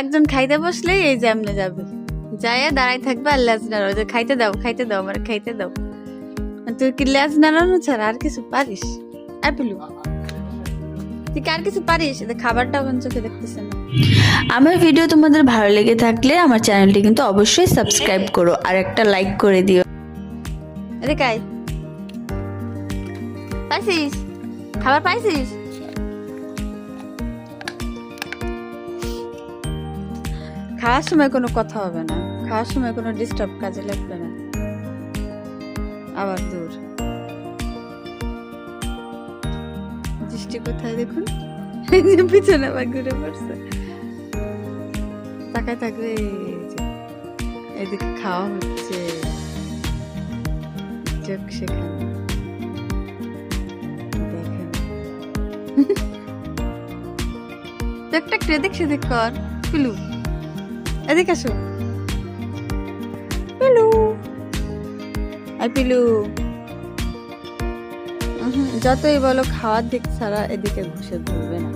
একজন খাইতে বসলে এই যে এমনে যাবে। যাইয়া দাঁড়াই থাকবে আর লেজ নাড়ো যে খাইতে দাও খাইতে দাও আমার খাইতে দাও। তুই কি লেজ নাড়ানো ছাড়া আর কিছু পারিস? অ্যাপিলু তুই আর কিছু পারিস? খাবারটা কোন চোখে দেখতেছে না। আমার ভিডিও তোমাদের ভালো লেগে থাকলে আমার চ্যানেলটি কিন্তু অবশ্যই সাবস্ক্রাইব করো আর একটা লাইক করে দিও। এদিকে কাই পাইছিস? খাবার পাইছিস? খাওয়ার সময় কোনো কথা হবে না। খাওয়ার সময় কোনো ডিস্টার্ব কাজে লাগবে না। আবার দূর। দৃষ্টি কোথায় দেখুন? পিছনে আবার ঘুরে পড়ছে। তাকায় থাকবে এদিকে খাওয়া হচ্ছে। চোখ সেখানে। দেখেন। এদিক সেদিক কর। পিলু এদিক আসো। পিলু। আই পিলু। যতই বলো খাওয়ার দিক ছাড়া এদিকে ঘুষে ধরবে না।